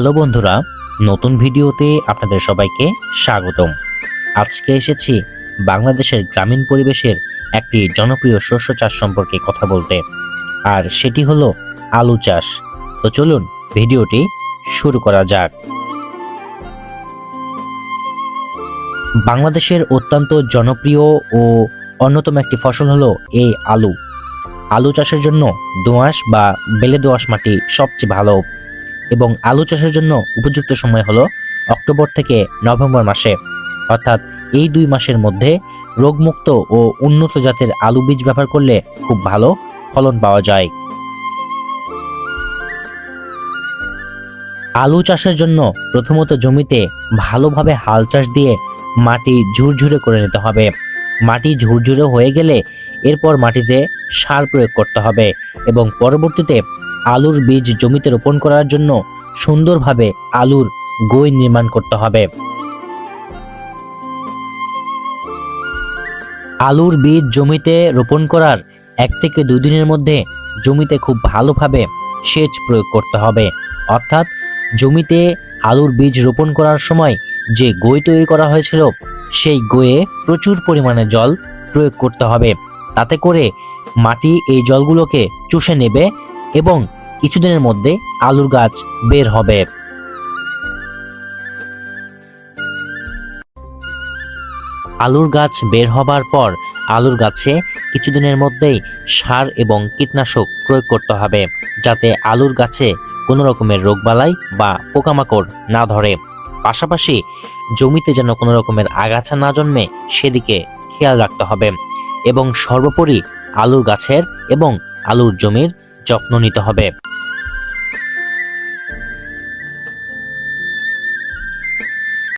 Hello বন্ধুরা, নতুন ভিডিওতে আপনাদের সবাইকে স্বাগতম। আজকে এসেছি বাংলাদেশের গ্রামীণ পরিবেশের একটি জনপ্রিয় শস্য চাষ সম্পর্কে কথা বলতে, আর সেটি হলো আলু চাষ। তো চলুন ভিডিওটি শুরু করা যাক। বাংলাদেশের অত্যন্ত জনপ্রিয় ও অন্যতম একটি ফসল হলো এই আলু। আলু চাষের জন্য দোআঁশ বা বেলে দোআঁশ মাটি সবচেয়ে ভালো এবং আলু চাষের জন্য উপযুক্ত সময় হলো অক্টোবর থেকে নভেম্বর মাসে। অর্থাৎ এই দুই মাসের মধ্যে রোগমুক্ত ও উন্নত জাতের আলু বীজ ব্যবহার করলে খুব ভালো ফলন পাওয়া যায়। আলু চাষের জন্য প্রথমত জমিতে ভালোভাবে হাল চাষ দিয়ে মাটি ঝুরঝুরে করে নিতে হবে। মাটি ঝুরঝুরে হয়ে গেলে এরপর মাটিতে সার প্রয়োগ করতে হবে এবং পরবর্তীতে আলুর বীজ জমিতে রোপণ করার জন্য সুন্দরভাবে আলুর গই নির্মাণ করতে হবে। আলুর বীজ জমিতে রোপণ করার এক থেকে দুই দিনের মধ্যে জমিতে খুব ভালোভাবে সেচ প্রয়োগ করতে হবে। অর্থাৎ জমিতে আলুর বীজ রোপণ করার সময় যে গই তৈরি করা হয়েছিল, সেই গয়ে প্রচুর পরিমাণে জল প্রয়োগ করতে হবে। তাতে করে মাটি এই জলগুলোকে চুষে নেবে এবং কিছুদিনের মধ্যে আলুর গাছ বের হবে। আলুর গাছ বের হবার পর আলুর গাছে কিছুদিনের মধ্যেই সার এবং কীটনাশক প্রয়োগ করতে হবে, যাতে আলুর গাছে কোনো রকমের রোগবালাই বা পোকামাকড় না ধরে। পাশাপাশি জমিতে যেন কোনো রকমের আগাছা না জন্মে, সেদিকে খেয়াল রাখতে হবে এবং সর্বোপরি আলুর গাছের এবং আলুর জমির যত্ন নিতে হবে।